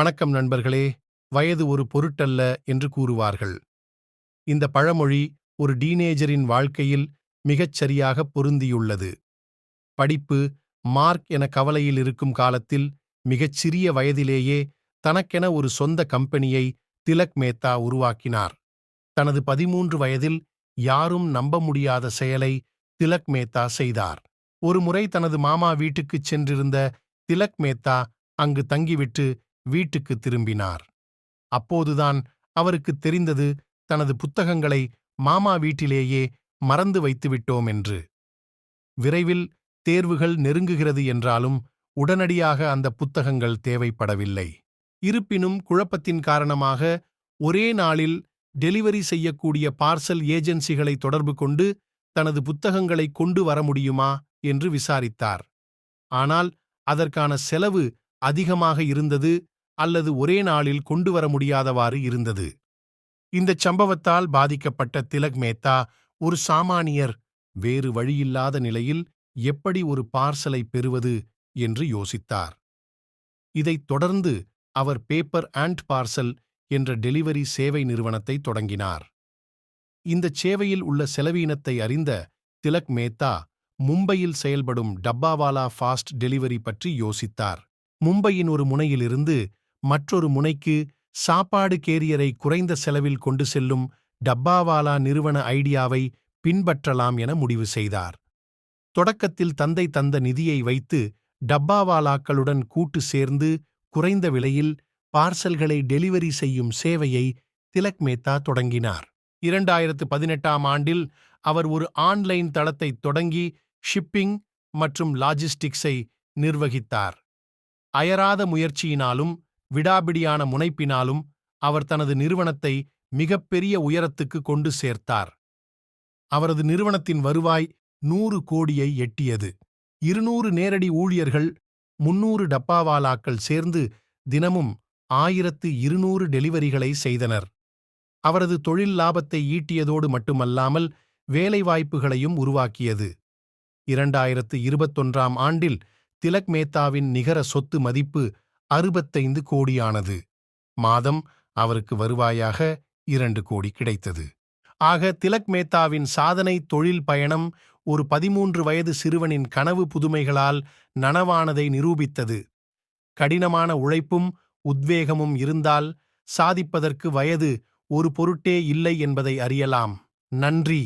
வணக்கம் நண்பர்களே வயது ஒரு பொருட்டல்ல என்று கூறுவார்கள். இந்த பழமொழி ஒரு டீனேஜரின் வாழ்க்கையில் மிகச் சரியாக பொருந்தியுள்ளது. படிப்பு மார்க் என கவலையில் இருக்கும் காலத்தில் மிகச் சிறிய வயதிலேயே தனக்கென ஒரு சொந்த கம்பெனியை திலக் மேத்தா உருவாக்கினார். தனது பதிமூன்று வயதில் யாரும் நம்ப முடியாத செயலை திலக் மேத்தா செய்தார். ஒருமுறை தனது மாமா வீட்டுக்குச் சென்றிருந்த திலக் மேத்தா அங்கு தங்கிவிட்டு வீட்டுக்கு திரும்பினார். அப்போதுதான் அவருக்குத் தெரிந்தது தனது புத்தகங்களை மாமா வீட்டிலேயே மறந்து வைத்துவிட்டோம் என்று. விரைவில் தேர்வுகள் நெருங்குகிறது என்றாலும் உடனடியாக அந்த புத்தகங்கள் தேவைப்படவில்லை. இருப்பினும் குழப்பத்தின் காரணமாக ஒரே நாளில் டெலிவரி செய்யக்கூடிய பார்சல் ஏஜென்சிகளை தொடர்பு கொண்டு தனது புத்தகங்களை கொண்டு வர முடியுமா என்று விசாரித்தார். ஆனால் அதற்கான செலவு அதிகமாக இருந்தது அல்லது ஒரே நாளில் கொண்டு வர முடியாதவாறு இருந்தது. இந்தச் சம்பவத்தால் பாதிக்கப்பட்ட திலக் மேத்தா ஒரு சாமானியர் வேறு வழியில்லாத நிலையில் எப்படி ஒரு பார்சலை பெறுவது என்று யோசித்தார். இதைத் தொடர்ந்து அவர் பேப்பர் அண்ட் பார்சல் என்ற டெலிவரி சேவை நிறுவனத்தை தொடங்கினார். இந்தச் சேவையில் உள்ள செலவீனத்தை அறிந்த திலக் மேத்தா மும்பையில் செயல்படும் டப்பாவாலா ஃபாஸ்ட் டெலிவரி பற்றி யோசித்தார். மும்பையின் ஒரு முனையிலிருந்து மற்றொரு முனைக்கு சாப்பாடு கேரியரை குறைந்த செலவில் கொண்டு செல்லும் டப்பாவாலா நிறுவன ஐடியாவை பின்பற்றலாம் என முடிவு செய்தார். தொடக்கத்தில் தந்தை தந்த நிதியை வைத்து டப்பாவாலாக்களுடன் கூட்டு சேர்ந்து குறைந்த விலையில் பார்சல்களை டெலிவரி செய்யும் சேவையை திலக் மேத்தா தொடங்கினார். இரண்டாயிரத்து பதினெட்டாம் ஆண்டில் அவர் ஒரு ஆன்லைன் தளத்தை தொடங்கி ஷிப்பிங் மற்றும் லாஜிஸ்டிக்ஸை நிர்வகித்தார். அயராத முயற்சியினாலும் விடாபிடியான முனைப்பினாலும் அவர் தனது நிறுவனத்தை மிகப்பெரிய உயரத்துக்கு கொண்டு சேர்த்தார். அவரது நிறுவனத்தின் வருவாய் நூறு கோடியை எட்டியது. இருநூறு நேரடி ஊழியர்கள் முன்னூறு டப்பாவாலாக்கள் சேர்ந்து தினமும் ஆயிரத்து இருநூறு டெலிவரிகளை செய்தனர். அவரது தொழில் லாபத்தை ஈட்டியதோடு மட்டுமல்லாமல் வேலைவாய்ப்புகளையும் உருவாக்கியது. இரண்டாயிரத்து இருபத்தொன்றாம் ஆண்டில் திலக் மேத்தாவின் நிகர சொத்து மதிப்பு அறுபத்தைந்து கோடியானது. மாதம் அவருக்கு வருவாயாக இரண்டு கோடி கிடைத்தது. ஆக திலக் மேத்தாவின் சாதனை தொழில் பயணம் ஒரு பதிமூன்று வயது சிறுவனின் கனவு புதுமைகளால் நனவானதை நிரூபித்தது. கடினமான உழைப்பும் உத்வேகமும் இருந்தால் சாதிப்பதற்கு வயது ஒரு பொருட்டே இல்லை என்பதை அறியலாம். நன்றி!